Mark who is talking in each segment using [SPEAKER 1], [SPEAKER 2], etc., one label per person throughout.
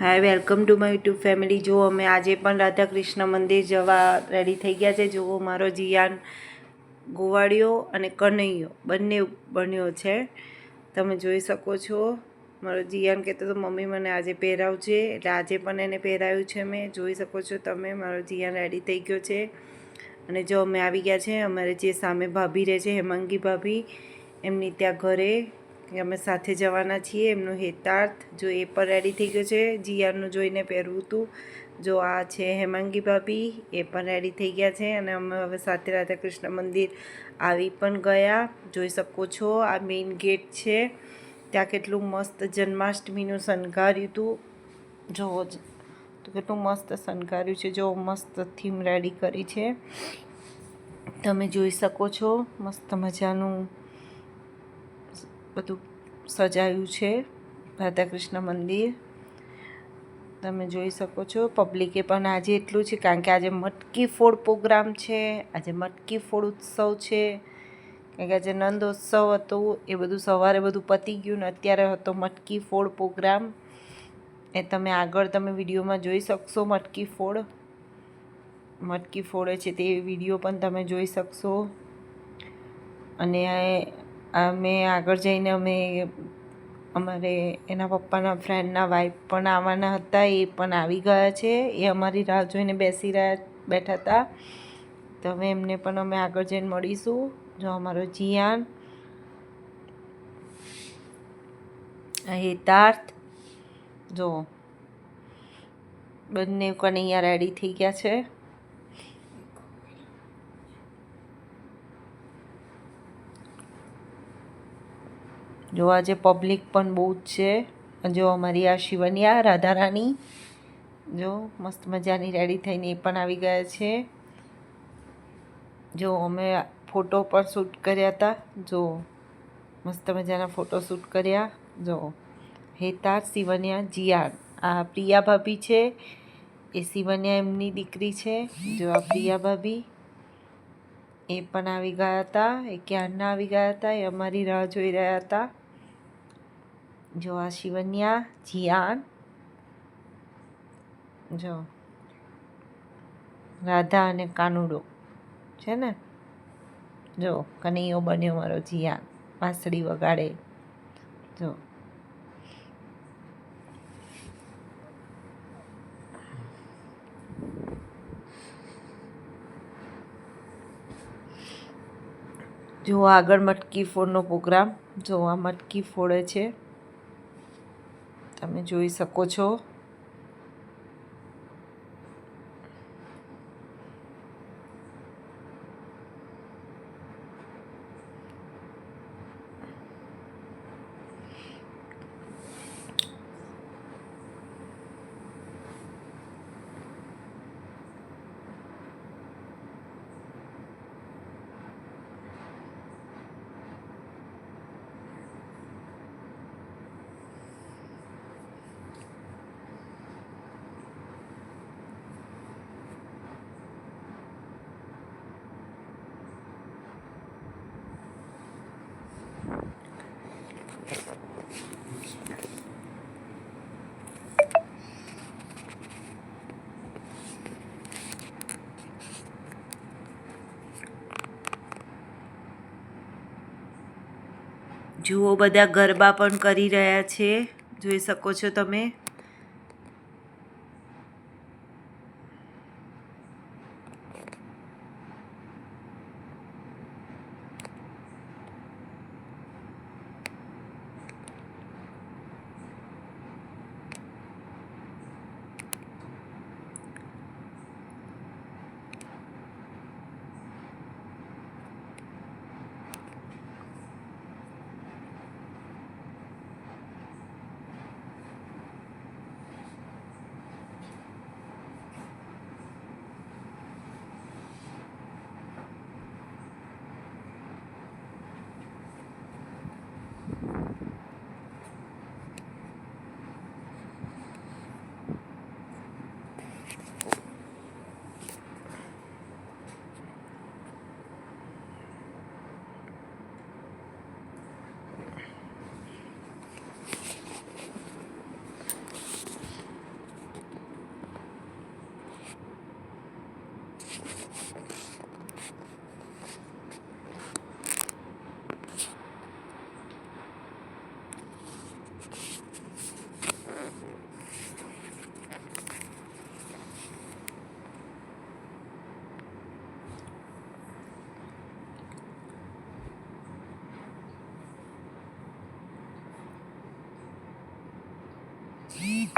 [SPEAKER 1] Hi welcome to my YouTube family જો અમે આજે પણ રાધા કૃષ્ણ મંદિર જવા રેડી થઈ ગયા છે. જુઓ, મારો જીયાન ગોવાળિયો અને કનૈયો બંને બન્યો છે. તમે જોઈ શકો છો, મારો જીયાન કહેતો તો મમ્મી મને આજે પહેરાવજે એટલે આજે પણ એને પહેરાવ્યું છે મેં. જોઈ શકો છો તમે, મારો જીયાન રેડી થઈ ગયો છે. અને જો અમે આવી ગયા છે, અમારે જે સામે ભાભી રહે છે, હેમાંગી ભાભી, એમની ત્યાં ઘરે કે અમે સાથે જવાના છીએ. એમનો હેતાર્થ જો એ પણ રેડી થઈ ગયો છે. જીઆરનું જોઈને પહેરવું હતું જો આ છે હેમાંગી ભાભી, એ પણ રેડી થઈ ગયા છે અને અમે હવે સાથે રાધા કૃષ્ણ મંદિર આવી પણ ગયા. જોઈ શકો છો, આ મેઇન ગેટ છે. ત્યાં કેટલું મસ્ત જન્માષ્ટમીનું શણગાર્યું હતું જ તો કેટલું મસ્ત શણગાર્યું છે. જો મસ્ત થીમ રેડી કરી છે. તમે જોઈ શકો છો, મસ્ત મજાનું બધું સજાયું છે. રાધા કૃષ્ણ મંદિર. તમે જોઈ શકો છો, પબ્લિકે પણ આજે એટલું છે કારણ કે આજે મટકી ફોડ પ્રોગ્રામ છે, આજે મટકી ફોડ ઉત્સવ છે. કારણ કે આજે નંદોત્સવ હતો, એ બધું સવારે બધું પતી ગયું ને અત્યારે હતો મટકી ફોડ પ્રોગ્રામ. એ તમે આગળ તમે વિડીયોમાં જોઈ શકશો મટકી ફોડ. મટકી ફોડે છે તે વીડિયો પણ તમે જોઈ શકશો. અને અમે આગળ જઈને અમે અમારે એના પપ્પાના ફ્રેન્ડના વાઈફ પણ આવવાના હતા, એ પણ આવી ગયા છે. એ અમારી રાહ જોઈને બેસી રહ્યા બેઠા હતા. તો હવે એમને પણ અમે આગળ જઈને મળીશું. જો અમારો જીયાન, હેતાર્થ, જો બંને કનૈયા રેડી થઈ ગયા છે. જો આજે પબ્લિક પણ બહુ જ છે. જો અમારી આ શિવન્યા, રાધારાણી, જો મસ્ત મજાની રેડી થઈને એ પણ આવી ગયા છે. જો અમે ફોટો પણ શૂટ કર્યા હતા. જો મસ્ત મજાના ફોટો શૂટ કર્યા. જો હેતાર, શિવન્યા જીયાન આ પ્રિયા ભાભી છે. એ શિવન્યા એમની દીકરી છે. જો આ પ્રિયા ભાભી એ પણ આવી ગયા હતા. એ ક્યારના આવી ગયા હતા? એ અમારી રાહ જોઈ રહ્યા હતા. જો આ શિવન્યા જીયાન જો. રાધા અને કાનુડો. છે ને? જો, કનૈયો બન્યો મારો જીયાન વાંસળી વગાડે. જો. જો આગળ મટકી ફોડનો પ્રોગ્રામ. જો આ મટકી ફોડે છે. તમે જોઈ શકો છો. જુઓ બધા ગરબા પણ કરી રહ્યા છે. જોઈ શકો છો તમે. Yeah.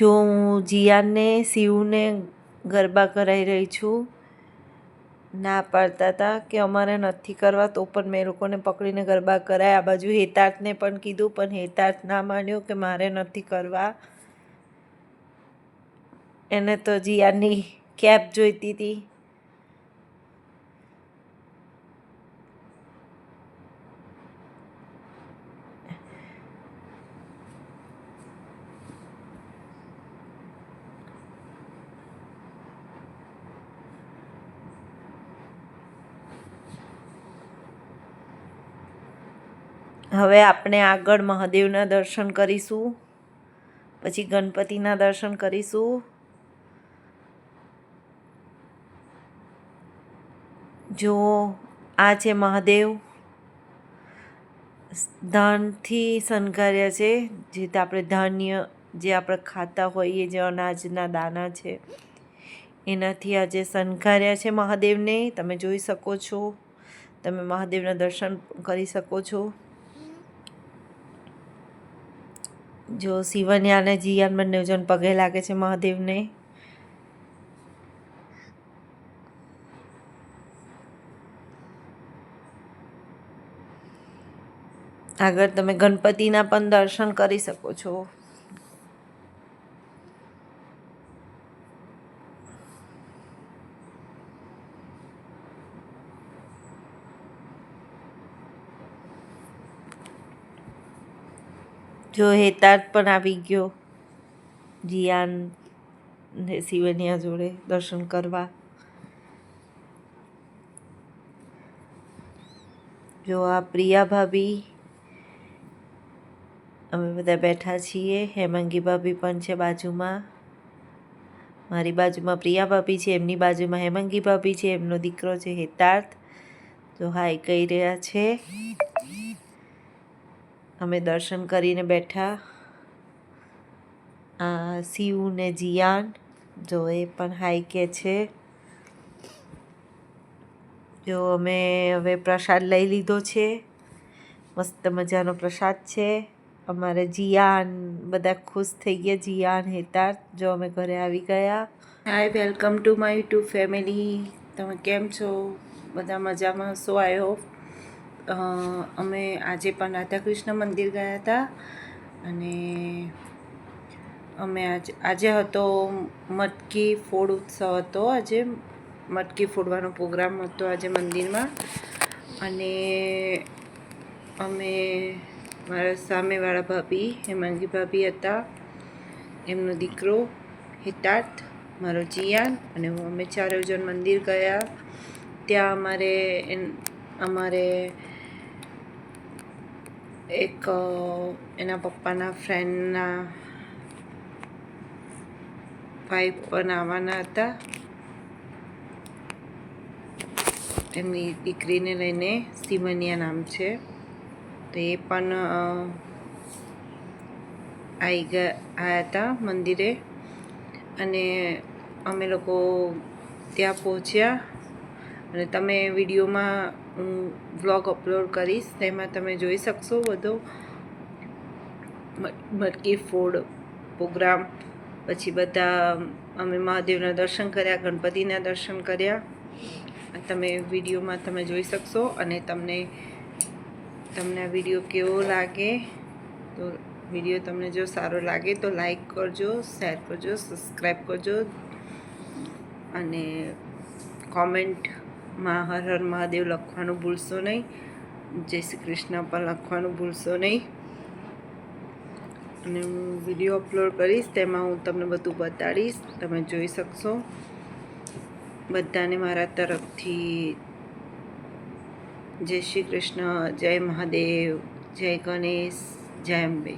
[SPEAKER 1] જો હું જિયાને, શિવને ગરબા કરાવી રહી છું, ના પાડતા હતા કે અમારે નથી કરવા, તો પણ મેં લોકોને પકડીને ગરબા કરાય. આ બાજુ હેતાર્થને પણ કીધું, પણ હેતાર્થ ના માન્યો કે મારે નથી કરવા. એને તો જીયાની કેબ જોઈતી હતી હવે આપણે આગળ મહાદેવના દર્શન કરીશું. પછી ગણપતિના દર્શન કરીશું. જો આ છે મહાદેવ, ધાનથી શણગાર્યા છે, જે આપણે ધાન્ય જે આપણે ખાતા હોઈએ, જે અનાજના દાના છે, એનાથી આજે શણગાર્યા છે મહાદેવને. તમે જોઈ શકો છો. તમે મહાદેવના દર્શન કરી શકો છો. જો શિવન્યા અને જીયાન બંને જણ પગે લાગે છે મહાદેવને. આગળ તમે ગણપતિના પણ દર્શન કરી શકો છો. જો હેતાર્થ પણ આવી ગયો. જીયાન ને શિવન્યા જોડે દર્શન કરવા. જો આ પ્રિયા ભાભી, અમે બધા બેઠા છીએ, હેમાંગી ભાભી પણ છે બાજુમાં. મારી બાજુમાં પ્રિયા ભાભી છે, એમની બાજુમાં હેમાંગી ભાભી છે, એમનો દીકરો છે હેતાર્થ. તો હાય કહી રહ્યા છે. અમે દર્શન કરીને બેઠા. આ શિવ ને જિયાન, જો એ પણ હાઈ કે છે. જો અમે હવે પ્રસાદ લઈ લીધો છે. મસ્ત મજાનો પ્રસાદ છે. અમારે જીયાન, બધા ખુશ થઈ ગયા, જીયાન હેતાર. જો અમે ઘરે આવી ગયા. Hi welcome to my YouTube family તમે કેમ છો? બધા મજામાં? શું આઈ હોપ અમે આજે પણ રાધાકૃષ્ણ મંદિર ગયા હતા અને અમે આજે આજે હતો મટકી ફોડ ઉત્સવ હતો. આજે મટકી ફોડવાનો પ્રોગ્રામ હતો આજે મંદિરમાં. અને અમે મારા સામેવાળા ભાભી, હેમાંગી ભાભી હતા. એમનો દીકરો હિતાર્થ, મારો જીયાન અને હું અમે ચારે જણ મંદિર ગયા. ત્યાં અમારે એ અમારે એક એના પપ્પાના ફ્રેન્ડના વાઈફ પણ આવવાના હતા એમની દીકરીને લઈને સિમનિયા નામ છે તો એ પણ આવી ગયા આવ્યા હતા મંદિરે અને અમે લોકો ત્યાં પહોંચ્યા અને તમે વિડીયોમાં હું વ્લોગ અપલોડ કરીશ, તેમાં તમે જોઈ શકશો બધો. મટકી ફોડ પ્રોગ્રામ પછી બધા, અમે મહાદેવના દર્શન કર્યા, ગણપતિના દર્શન કર્યા. તમે વિડીયોમાં તમે જોઈ શકશો અને તમને તમને આ વીડિયો કેવો લાગે, તો વીડિયો તમને જો સારો લાગે તો લાઈક કરજો શેર કરજો સબસ્ક્રાઈબ કરજો. અને કોમેન્ટમાં હર હર મહાદેવ લખવાનું ભૂલશો નહીં. જય શ્રી કૃષ્ણ, પણ લખવાનું ભૂલશો નહીં. અને હું વીડિયો અપલોડ કરીશ, તેમાં હું તમને બધું બતાડીશ. તમે જોઈ શકશો. બધાને મારા તરફથી જય શ્રી કૃષ્ણ, જય મહાદેવ, જય ગણેશ, જય અંબે.